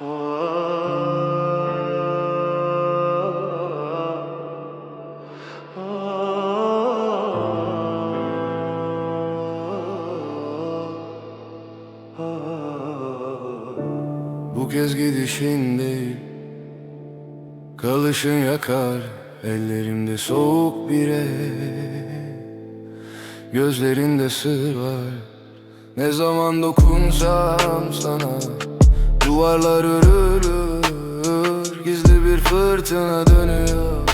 Bu kez gidişin değil Kalışın yakar Ellerimde soğuk bir el. Gözlerinde sır var Ne zaman dokunsam sana Duvarlar örülür Gizli bir fırtına dönüyor.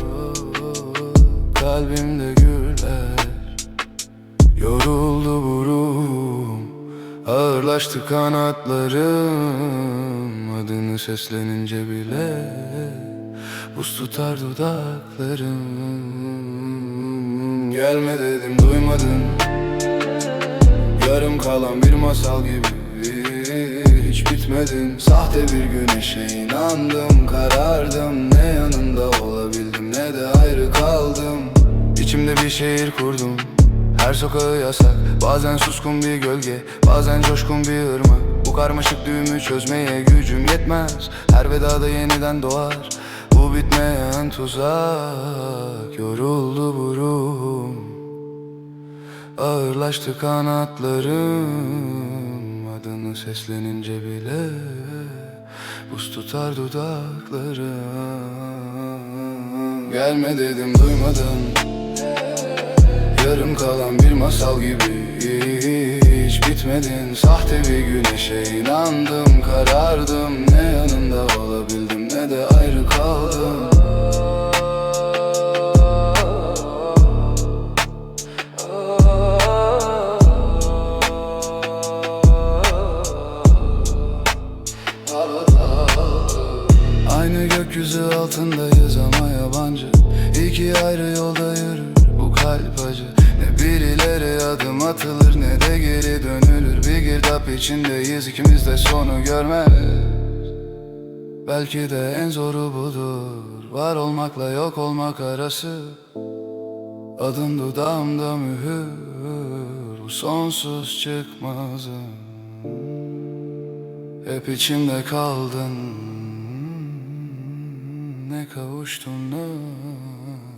Kalbimde güller Yoruldu bu ruhum Ağırlaştı kanatlarım. Adını seslenince bile Buz tutar dudaklarım. Gelme dedim duymadın. Yarım kalan bir masal gibi Hiç bitmedin Sahte bir güneşe inandım Karardım. Ne yanında olabildim Ne de ayrı kaldım. İçimde bir şehir kurdum. Her sokağı yasak. Bazen suskun bir gölge Bazen coşkun bir ırmak. Bu karmaşık düğümü çözmeye gücüm yetmez. Her vedada yeniden doğar. Bu bitmeyen tuzak. Yoruldu bu ruhum. Ağırlaştı kanatlarım Seslenince bile Buz tutar dudaklarım. Gelme dedim duymadın. Yarım kalan bir masal gibi Hiç bitmedin. Sahte bir güneşe inandım Karardım. Ne yanında olabildim Ne de ayrı kaldım Aynı gökyüzü altındayız ama yabancı. İki ayrı yolda yürür bu kalp acı. Ne bir ileri adım atılır ne de geri dönülür. Bir girdap içindeyiz ikimiz de sonu görmez. Belki de en zoru budur. Var olmakla yok olmak arası. Adın dudağımda mühür. Bu sonsuz çıkmazım. Hep içimde kaldın Ne kavuştun ne